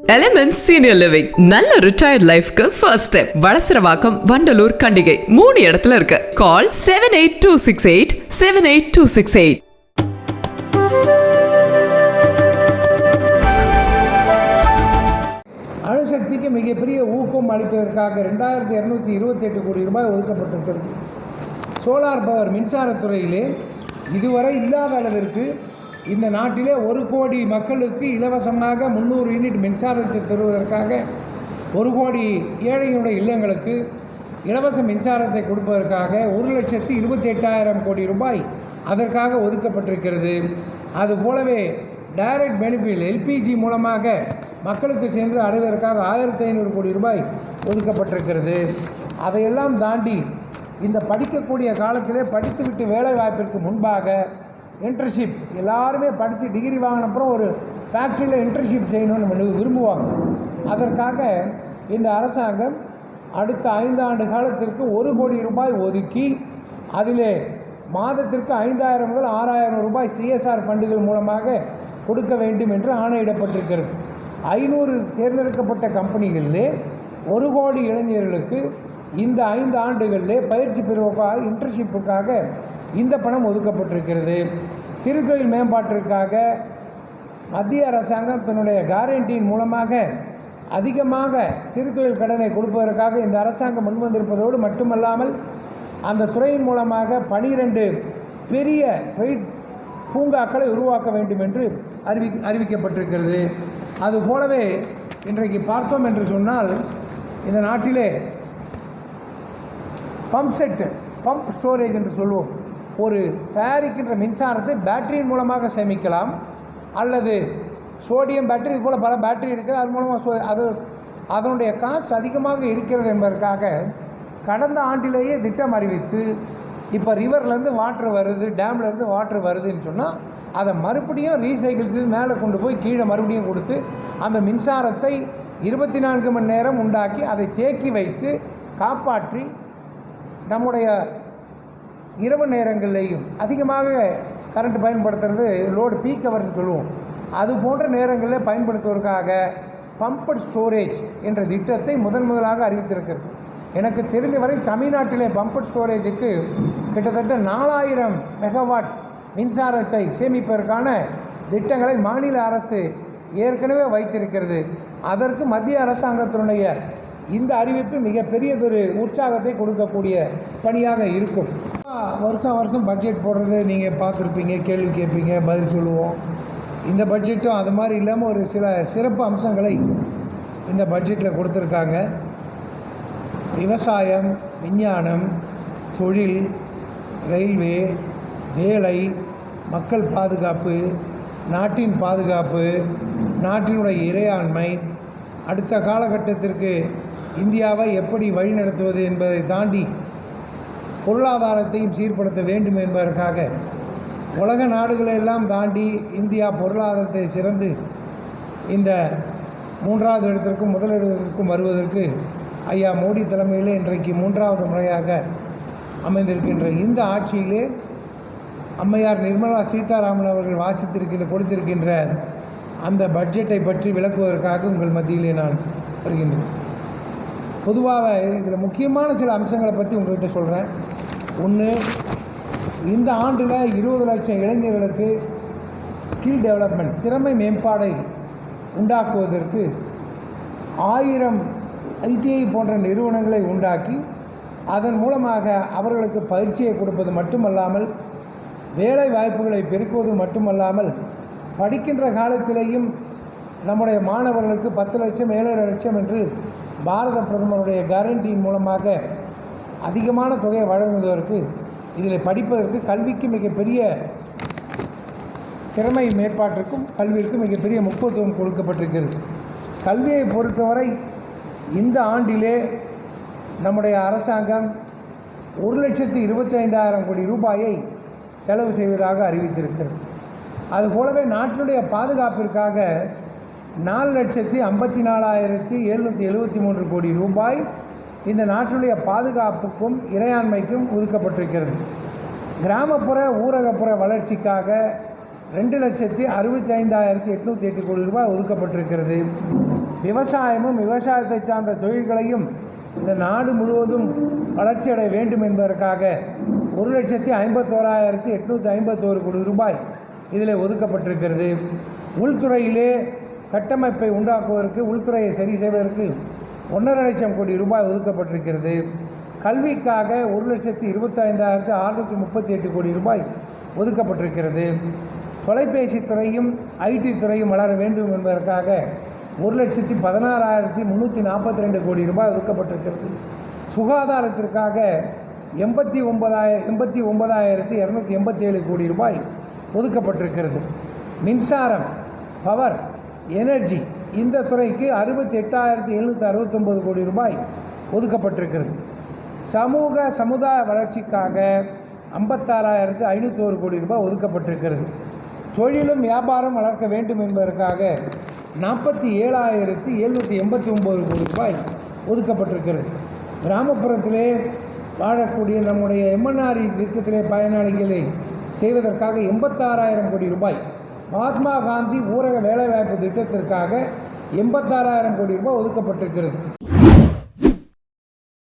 Element senior living நல்ல retired லைஃப்க்கு first step Valasaravakkam Vandalur Kandigai. மூணு இடத்துல இருக்கு. Call seven eight two six eight seven eight two six eight அணுசக்திக்கு மிகப்பெரிய ஊக்கம் அளிப்பதற்காக ரெண்டாயிரத்தி இரநூத்தி இருபத்தெட்டு கோடி ரூபாய் ஒதுக்கப்பட்டிருக்கிறது. சோலார் பவர் மின்சாரத்துறையிலே இதுவரை இல்லாத அளவிற்கு இந்த நாட்டிலே ஒரு கோடி மக்களுக்கு இலவசமாக முந்நூறு யூனிட் மின்சாரத்தை தருவதற்காக ஒரு கோடி ஏழைகளுடைய இல்லங்களுக்கு இலவச மின்சாரத்தை கொடுப்பதற்காக ஒரு லட்சத்தி இருபத்தி எட்டாயிரம் கோடி ரூபாய் அதற்காக ஒதுக்கப்பட்டிருக்கிறது. அதுபோலவே டைரக்ட் பெனிஃபிட் எல்பிஜி மூலமாக மக்களுக்கு சென்று அடைவதற்காக ஆயிரத்தி ஐநூறு கோடி ரூபாய் ஒதுக்கப்பட்டிருக்கிறது. அதையெல்லாம் தாண்டி இந்த படிக்கக்கூடிய காலத்திலே படித்துவிட்டு வேலை வாய்ப்பிற்கு முன்பாக இன்டர்ன்ஷிப் எல்லாருமே படித்து டிகிரி வாங்கின அப்புறம் ஒரு ஃபேக்ட்ரியில் இன்டர்ன்ஷிப் செய்யணும்னு விரு- விரும்புவாங்க. அதற்காக இந்த அரசாங்கம் அடுத்த ஐந்தாண்டு காலத்திற்கு ஒரு கோடி ரூபாய் ஒதுக்கி அதிலே மாதத்திற்கு ஐந்தாயிரம் முதல் ஆறாயிரம் ரூபாய் சிஎஸ்ஆர் ஃபண்டுகள் மூலமாக கொடுக்க வேண்டும் என்று ஆணையிடப்பட்டிருக்கிறது. ஐநூறு தேர்ந்தெடுக்கப்பட்ட கம்பெனிகளிலே ஒரு கோடி இளைஞர்களுக்கு இந்த ஐந்து ஆண்டுகளிலே பயிற்சி பெறுவதற்காக இன்டர்ன்ஷிப்புக்காக இந்த பணம் ஒதுக்கப்பட்டிருக்கிறது. சிறு தொழில் மேம்பாட்டிற்காக மத்திய அரசாங்கம் தன்னுடைய கேரண்டியின் மூலமாக அதிகமாக சிறு தொழில் கடனை கொடுப்பதற்காக இந்த அரசாங்கம் முன்வந்திருப்பதோடு மட்டுமல்லாமல் அந்த துறையின் மூலமாக பனிரெண்டு பெரிய தொழில் பூங்காக்களை உருவாக்க வேண்டும் என்று அறிவி அறிவிக்கப்பட்டிருக்கிறது. அது போலவே இன்றைக்கு பார்த்தோம் என்று சொன்னால் இந்த நாட்டிலே பம்ப் செட்டு பம்ப் ஸ்டோரேஜ் என்று சொல்லுவோம் ஒரு தயாரிக்கின்ற மின்சாரத்தை பேட்டரியின் மூலமாக சேமிக்கலாம். அல்லது சோடியம் பேட்டரி இது போல் பல பேட்டரி இருக்குது. அது மூலமாக சோ அது அதனுடைய காஸ்ட் அதிகமாக இருக்கிறது என்பதற்காக கடந்த ஆண்டிலேயே திட்டம் அறிவித்து இப்போ ரிவர்லேருந்து வாட்ரு வருது டேம்லேருந்து வாட்ரு வருதுன்னு சொன்னால் அதை மறுபடியும் ரீசைக்கிள் செய்து மேலே கொண்டு போய் கீழே மறுபடியும் கொடுத்து அந்த மின்சாரத்தை இருபத்தி நான்கு மணி நேரம் உண்டாக்கி அதை தேக்கி வைத்து காப்பாற்றி நம்முடைய இரவு நேரங்கள்லேயும் அதிகமாக கரண்ட் பயன்படுத்துறது லோடு பீக் ஹவர்னு சொல்லுவோம். அது போன்ற நேரங்களில் பயன்படுத்துவதற்காக பம்பட் ஸ்டோரேஜ் என்ற திட்டத்தை முதன் முதலாக அறிவித்திருக்கிறது. எனக்கு தெரிந்தவரை தமிழ்நாட்டிலே பம்பட் ஸ்டோரேஜுக்கு கிட்டத்தட்ட நாலாயிரம் மெகாவாட் மின்சாரத்தை சேமிப்பதற்கான திட்டங்களை மாநில அரசு ஏற்கனவே வைத்திருக்கிறது. அதற்கு மத்திய அரசாங்கத்தினுடைய இந்த அறிவிப்பு மிகப்பெரியதொரு உற்சாகத்தை கொடுக்கக்கூடிய பணியாக இருக்கும். வருஷம் வருஷம் பட்ஜெட் போடுறது நீங்கள் பார்த்துருப்பீங்க கேள்வி கேட்பீங்க பதில் சொல்லுவோம். இந்த பட்ஜெட்டும் அது மாதிரி இல்லாமல் ஒரு சில சிறப்பு அம்சங்களை இந்த பட்ஜெட்டில் கொடுத்துருக்காங்க. விவசாயம் விஞ்ஞானம் தொழில் ரயில்வே வேலை மக்கள் பாதுகாப்பு நாட்டின் பாதுகாப்பு நாட்டினுடைய இறையாண்மை அடுத்த காலகட்டத்திற்கு இந்தியாவை எப்படி வழிநடத்துவது என்பதை தாண்டி பொருளாதாரத்தையும் சீர்படுத்த வேண்டும் என்பதற்காக உலக நாடுகளெல்லாம் தாண்டி இந்தியா பொருளாதாரத்தை சிறந்து இந்த மூன்றாவது இடத்திற்கும் முதலிடத்திற்கும் வருவதற்கு ஐயா மோடி தலைமையில் இன்றைக்கு மூன்றாவது முறையாக அமைந்திருக்கின்ற இந்த ஆட்சியிலே அம்மையார் நிர்மலா சீதாராமன் அவர்கள் வாசித்திருக்கின்ற கொடுத்திருக்கின்ற அந்த பட்ஜெட்டை பற்றி விளக்குவதற்காக உங்கள் மத்தியிலே நான் வருகின்றேன். பொதுவாக இதில் முக்கியமான சில அம்சங்களை பற்றி உங்கள்கிட்ட சொல்கிறேன். ஒன்று இந்த ஆண்டில் இருபது லட்சம் இளைஞர்களுக்கு ஸ்கில் டெவலப்மெண்ட் திறமை மேம்பாடை உண்டாக்குவதற்கு ஆயிரம் ஐடிஐ போன்ற நிறுவனங்களை உண்டாக்கி அதன் மூலமாக அவர்களுக்கு பயிற்சியை கொடுப்பது மட்டுமல்லாமல் வேலை வாய்ப்புகளை பெருக்குவது மட்டுமல்லாமல் படிக்கின்ற காலத்திலேயும் நம்முடைய மாணவர்களுக்கு பத்து லட்சம் ஏழரை லட்சம் என்று பாரத பிரதமருடைய கேரண்டியின் மூலமாக அதிகமான தொகையை வழங்குவதற்கு இதில் படிப்பதற்கு கல்விக்கு மிகப்பெரிய திறமை மேற்பாட்டிற்கும் கல்விக்கும் மிகப்பெரிய முக்கியத்துவம் கொடுக்கப்பட்டிருக்கிறது. கல்வியை பொறுத்தவரை இந்த ஆண்டிலே நம்முடைய அரசாங்கம் ஒரு லட்சத்து இருபத்தி ஐந்தாயிரம் கோடி ரூபாயை செலவு செய்வதாக அறிவித்திருக்கிறது. அதுபோலவே நாட்டினுடைய பாதுகாப்பிற்காக நாலு லட்சத்தி ஐம்பத்தி நாலாயிரத்தி எழுநூற்றி எழுபத்தி மூன்று கோடி ரூபாய் இந்த நாட்டினுடைய பாதுகாப்புக்கும் இறையாண்மைக்கும் ஒதுக்கப்பட்டிருக்கிறது. கிராமப்புற ஊரகப்புற வளர்ச்சிக்காக ரெண்டு லட்சத்தி அறுபத்தி ஐந்தாயிரத்தி எட்நூற்றி எட்டு கோடி ரூபாய் ஒதுக்கப்பட்டிருக்கிறது. விவசாயமும் விவசாயத்தை சார்ந்த தொழில்களையும் இந்த நாடு முழுவதும் வளர்ச்சியடைய வேண்டும் என்பதற்காக ஒரு லட்சத்தி ஐம்பத்தோராயிரத்தி எட்நூற்றி ஐம்பத்தோரு கோடி ரூபாய் இதில் ஒதுக்கப்பட்டிருக்கிறது. உள்துறையிலே கட்டமைப்பை உண்டாக்குவதற்கு உள்துறையை சரி செய்வதற்கு ஒன்றரை லட்சம் கோடி ரூபாய் ஒதுக்கப்பட்டிருக்கிறது. கல்விக்காக ஒரு லட்சத்தி இருபத்தைந்தாயிரத்து அறுநூற்றி முப்பத்தி எட்டு கோடி ரூபாய் ஒதுக்கப்பட்டிருக்கிறது. தொலைபேசி துறையும் ஐடி துறையும் வளர வேண்டும் என்பதற்காக ஒரு லட்சத்தி பதினாறாயிரத்தி முந்நூற்றி நாற்பத்தி ரெண்டு கோடி ரூபாய் ஒதுக்கப்பட்டிருக்கிறது. சுகாதாரத்திற்காக எண்பத்தி ஒன்பதாய எண்பத்தி ஒன்பதாயிரத்தி இரநூத்தி எண்பத்தி ஏழு கோடி ரூபாய் ஒதுக்கப்பட்டிருக்கிறது. மின்சாரம் பவர் எனர்ஜி இந்த துறைக்கு அறுபத்தி எட்டாயிரத்தி எழுநூற்றி அறுபத்தொம்பது கோடி ரூபாய் ஒதுக்கப்பட்டிருக்கிறது. சமூக சமுதாய வளர்ச்சிக்காக ஐம்பத்தாறாயிரத்து ஐநூற்றோரு கோடி ரூபாய் ஒதுக்கப்பட்டிருக்கிறது. தொழிலும் வியாபாரம் வளர்க்க வேண்டும் என்பதற்காக நாற்பத்தி ஏழாயிரத்து எழுநூற்றி எண்பத்தி ஒம்பது கோடி ரூபாய் ஒதுக்கப்பட்டிருக்கிறது. கிராமப்புறத்திலே வாழக்கூடிய நம்முடைய எம்என்ஆர்இ திட்டத்திலே பயனாளிகளை செய்வதற்காக எண்பத்தாறாயிரம் கோடி ரூபாய் மகாத்மா காந்தி ஊரக வேலைவாய்ப்பு திட்டத்திற்காக எண்பத்தாறாயிரம் கோடி ரூபாய் ஒதுக்கப்பட்டிருக்கிறது.